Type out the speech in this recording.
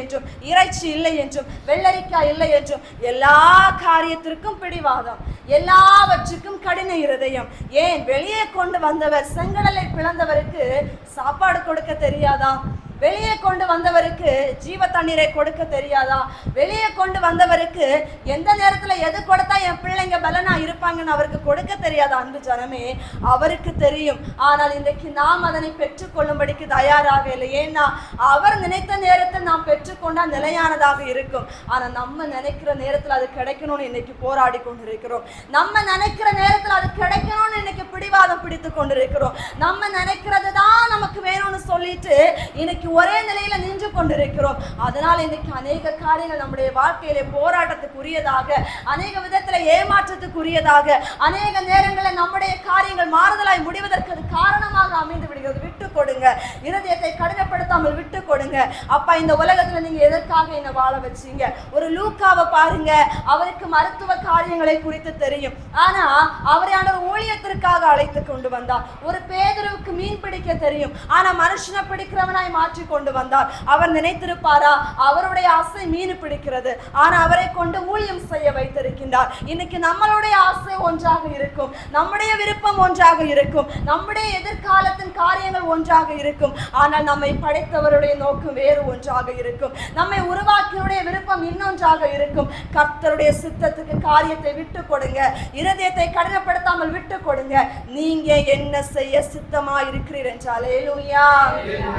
என்றும் இறைச்சி இல்லை என்றும் வெள்ளரிக்காய் இல்லை என்றும் எல்லா காரியத்திற்கும் பிடிவாதம். எல்லாவற்றுக்கும் கடின இருதயம். ஏன்? வெளியே கொண்டு வந்தவர் செங்கடலை பிளந்தவருக்கு சாப்பாடு கொடுக்க தெரியாதா? வெளியே கொண்டு வந்தவருக்கு ஜீவ தண்ணீரை கொடுக்க தெரியாதா? வெளியே கொண்டு வந்தவருக்கு எந்த நேரத்தில் எது கொடுத்தா என் பிள்ளைங்க பலனா இருப்பாங்கன்னு அவருக்கு கொடுக்க தெரியாதா அன்பு ஜனமே அவருக்கு தெரியும். ஆனால் இன்றைக்கு நாம் அதனை பெற்றுக்கொள்ளும்படிக்கு தயாராக இல்லை. ஏன்னா அவர் நினைத்த நேரத்தில் நாம் பெற்றுக்கொண்டா நிலையானதாக இருக்கும். ஆனால் நம்ம நினைக்கிற நேரத்தில் அது கிடைக்கணும்னு இன்னைக்கு போராடி கொண்டிருக்கிறோம். நம்ம நினைக்கிற நேரத்தில் அது கிடைக்கணும்னு இன்னைக்கு பிடிவாதம் பிடித்து கொண்டிருக்கிறோம். நம்ம நினைக்கிறது தான் நமக்கு வேணும் சொல்லிட்டு இன்னைக்கு ஒரே நிலையில நின்று கொண்டிருக்கிறோம். அதனால இன்னைக்கு அநேக காரியங்கள் நம்முடைய வாழ்க்கையில போராட்டத்துக்குரியதாக அநேக விதத்துல ஏமாற்றத்துக்குரியதாக அநேக நேரங்களில் நம்முடைய காரியங்கள் மாறுதலாய் முடிவதற்கு அது காரணமாக அமைந்து விடுகிறது. விட்டு கொடுங்க. இருதயத்தை கடினப்படுத்தாமல் விட்டு கொடுங்க. அப்பா இந்த உலகத்துல நீங்க எதற்காக என்ன வாழ வச்சீங்க? ஒரு லூக்காவை பாருங்க. அவருக்கு மருத்துவ காரியங்களை குறித்து தெரியும். ஆனா அவரையான ஊழியத்திற்காக அழைத்து கொண்டு வந்தார். ஒரு பேதருவுக்கு மீன் பிடிக்க தெரியும். ஆனா மனுஷனை பிடிக்கிறவனாய் மாற்றி கொண்டு வந்தார். அவர் நினைத்திருப்பாரா? அவருடைய ஆசை மீன் பிடிக்கிறது. ஆனா அவரை கொண்டு ஊழியம் செய்ய வைத்திருக்கின்றார். இன்னைக்கு நம்மளுடைய ஆசை ஒன்றாக இருக்கும். நம்முடைய விருப்பம் ஒன்றாக இருக்கும். நம்முடைய எதிர்காலத்தின் காரியங்கள் ஒன்றாக இருக்கும். ஆனால் நம்மை படைத்தவருடைய நோக்கம் வேறு ஒன்றாக இருக்கும். நம்மை உருவாக்கியவருடைய விருப்பம் இன்னொன்றாக இருக்கும். கர்த்தருடைய சித்தத்துக்கு காரியத்தை விட்டு கொடுங்க. இருதயத்தை கடினப்படுத்தாமல் விட்டு கொடுங்க. நீங்க என்ன செய்ய சித்தமா இருக்கிறீர்கள் என்றாலே